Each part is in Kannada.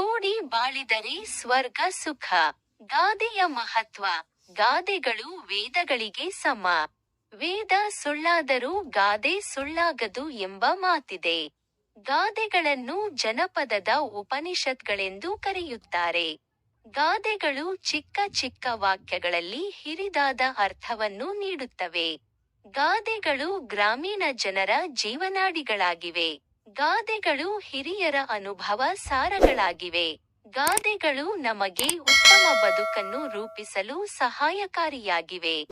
ಕೂಡಿ ಬಾಳಿದರೆ ಸ್ವರ್ಗ ಸುಖ. ಗಾದೆಯ ಮಹತ್ವ, ಗಾದೆಗಳು ವೇದಗಳಿಗೆ ಸಮ. ವೇದ ಸುಳ್ಳಾದರೂ ಗಾದೆ ಸುಳ್ಳಾಗದು ಎಂಬ ಮಾತಿದೆ. ಗಾದೆಗಳನ್ನು ಜನಪದದ ಉಪನಿಷತ್ಗಳೆಂದು ಕರೆಯುತ್ತಾರೆ. ಗಾದೆಗಳು ಚಿಕ್ಕ ಚಿಕ್ಕ ವಾಕ್ಯಗಳಲ್ಲಿ ಹಿರಿದಾದ ಅರ್ಥವನ್ನು ನೀಡುತ್ತವೆ. ಗಾದೆಗಳು ಗ್ರಾಮೀಣ ಜನರ ಜೀವನಾಡಿಗಳಾಗಿವೆ. ಗಾದೆಗಳು ಹಿರಿಯರ ಅನುಭವ ಸಾರಗಳಾಗಿವೆ. ಗಾದೆಗಳು ನಮಗೆ ಉತ್ತಮ ಬದುಕನ್ನು ರೂಪಿಸಲು ಸಹಾಯಕಾರಿಯಾಗಿವೆ.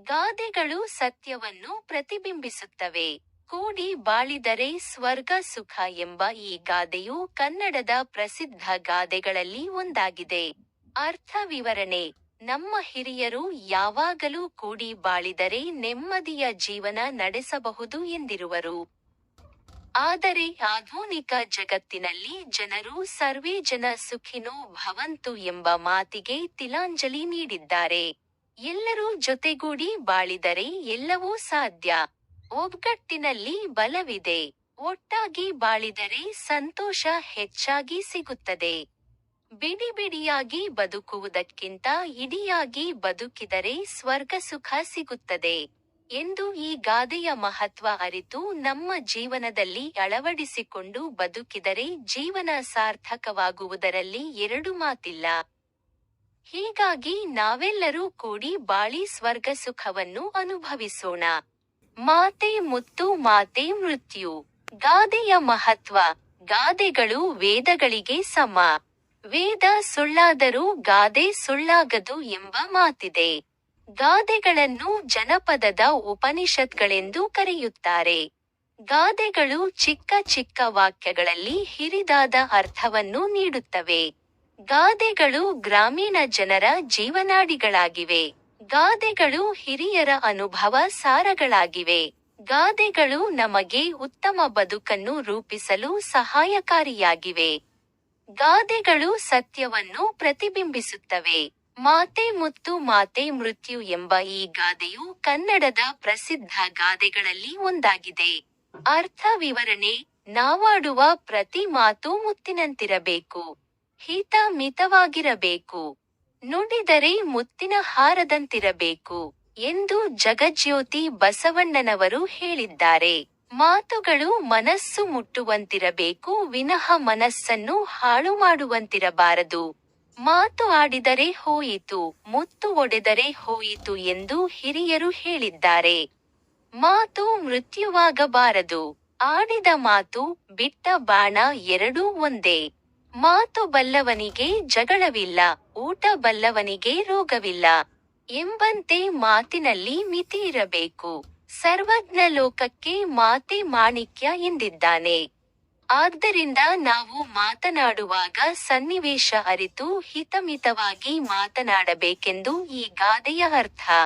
ಗಾದೆಗಳು ಸತ್ಯವನ್ನು ಪ್ರತಿಬಿಂಬಿಸುತ್ತವೆ. ಕೂಡಿ ಬಾಳಿದರೆ ಸ್ವರ್ಗ ಸುಖ ಎಂಬ ಈ ಗಾದೆಯು ಕನ್ನಡದ ಪ್ರಸಿದ್ಧ ಗಾದೆಗಳಲ್ಲಿ ಒಂದಾಗಿದೆ. ಅರ್ಥ ವಿವರಣೆ, ನಮ್ಮ ಹಿರಿಯರು ಯಾವಾಗಲೂ ಕೂಡಿ ಬಾಳಿದರೆ ನೆಮ್ಮದಿಯ ಜೀವನ ನಡೆಸಬಹುದು ಎಂದಿರುವರು. ಆದರೆ ಆಧುನಿಕ ಜಗತ್ತಿನಲ್ಲಿ ಜನರು ಸರ್ವೇ ಜನ ಸುಖಿನೋ ಭವಂತು ಎಂಬ ಮಾತಿಗೆ ತಿಲಾಂಜಲಿ ನೀಡಿದ್ದಾರೆ. ಎಲ್ಲರೂ ಜೊತೆಗೂಡಿ ಬಾಳಿದರೆ ಎಲ್ಲವೂ ಸಾಧ್ಯ. ಒಗ್ಗಟ್ಟಿನಲ್ಲಿ ಬಲವಿದೆ. ಒಟ್ಟಾಗಿ ಬಾಳಿದರೆ ಸಂತೋಷ ಹೆಚ್ಚಾಗಿ ಸಿಗುತ್ತದೆ. ಬಿಡಿ ಬಿಡಿಯಾಗಿ ಬದುಕುವುದಕ್ಕಿಂತ ಇಡಿಯಾಗಿ ಬದುಕಿದರೆ ಸ್ವರ್ಗ ಸುಖ ಸಿಗುತ್ತದೆ. ಎಂದು ಈ ಗಾದೆಯ ಮಹತ್ವ ಅರಿತು ನಮ್ಮ ಜೀವನದಲ್ಲಿ ಅಳವಡಿಸಿಕೊಂಡು ಬದುಕಿದರೆ ಜೀವನ ಸಾರ್ಥಕವಾಗುವುದರಲ್ಲಿ ಎರಡು ಮಾತಿಲ್ಲ. ಹೀಗಾಗಿ ನಾವೆಲ್ಲರೂ ಕೂಡಿ ಬಾಳಿ ಸ್ವರ್ಗ ಸುಖವನ್ನು ಅನುಭವಿಸೋಣ. ಮಾತೆ ಮುತ್ತು ಮಾತೆ ಮೃತ್ಯು. ಗಾದೆಯ ಮಹತ್ವ. ಗಾದೆಗಳು ವೇದಗಳಿಗೆ ಸಮ. ವೇದ ಸುಳ್ಳಾದರೂ ಗಾದೆ ಸುಳ್ಳಾಗದು ಎಂಬ ಮಾತಿದೆ. ಗಾದೆಗಳನ್ನು ಜನಪದದ ಉಪನಿಷತ್ಗಳೆಂದು ಕರೆಯುತ್ತಾರೆ. ಗಾದೆಗಳು ಚಿಕ್ಕ ಚಿಕ್ಕ ವಾಕ್ಯಗಳಲ್ಲಿ ಹಿರಿದಾದ ಅರ್ಥವನ್ನು ನೀಡುತ್ತವೆ. ಗಾದೆಗಳು ಗ್ರಾಮೀಣ ಜನರ ಜೀವನಾಡಿಗಳಾಗಿವೆ. ಗಾದೆಗಳು ಹಿರಿಯರ ಅನುಭವ ಸಾರಗಳಾಗಿವೆ. ಗಾದೆಗಳು ನಮಗೆ ಉತ್ತಮ ಬದುಕನ್ನು ರೂಪಿಸಲು ಸಹಾಯಕಾರಿಯಾಗಿವೆ. ಗಾದೆಗಳು ಸತ್ಯವನ್ನು ಪ್ರತಿಬಿಂಬಿಸುತ್ತವೆ. ಮಾತೆ ಮುತ್ತು ಮಾತೆ ಮೃತ್ಯು ಎಂಬ ಈ ಗಾದೆಯು ಕನ್ನಡದ ಪ್ರಸಿದ್ಧ ಗಾದೆಗಳಲ್ಲಿ ಒಂದಾಗಿದೆ. ಅರ್ಥ ವಿವರಣೆ, ನಾವಾಡುವ ಪ್ರತಿ ಮಾತು ಮುತ್ತಿನಂತಿರಬೇಕು. ಹಿತ ಮಿತವಾಗಿರಬೇಕು ನುಡಿದರೆ ಮುತ್ತಿನ ಹಾರದಂತಿರಬೇಕು ಎಂದು ಜಗಜ್ಯೋತಿ ಬಸವಣ್ಣನವರು ಹೇಳಿದ್ದಾರೆ. ಮಾತುಗಳು ಮನಸ್ಸು ಮುಟ್ಟುವಂತಿರಬೇಕು ವಿನಃ ಮನಸ್ಸನ್ನು ಹಾಳು ಮಾಡುವಂತಿರಬಾರದು ಮಾತು ಆಡಿದರೆ ಹೋಯಿತು, ಮುತ್ತು ಒಡೆದರೆ ಹೋಯಿತು ಎಂದು ಹಿರಿಯರು ಹೇಳಿದ್ದಾರೆ. ಮಾತು ಮೃತ್ಯುವಾಗಬಾರದು, ಆಡಿದ ಮಾತು ಬಿಟ್ಟ ಬಾಣ ಎರಡೂ ಒಂದೇ. ಮಾತು ಬಲ್ಲವನಿಗೆ ಜಗಳವಿಲ್ಲ, ಊಟ ಬಲ್ಲವನಿಗೆ ರೋಗವಿಲ್ಲ ಎಂಬಂತೆ ಮಾತಿನಲ್ಲಿ ಮಿತಿ ಇರಬೇಕು ಸರ್ವಜ್ಞ ಲೋಕಕ್ಕೆ ಮಾತೆ ಮಾಣಿಕ್ಯ ಎಂದಿದ್ದಾನೆ. ಆದ್ದರಿಂದ ನಾವು ಮಾತನಾಡುವಾಗ ಸನ್ನಿವೇಶ ಅರಿತು ಹಿತಮಿತವಾಗಿ ಮಾತನಾಡಬೇಕೆಂದು ಈ ಗಾದೆಯ ಅರ್ಥ.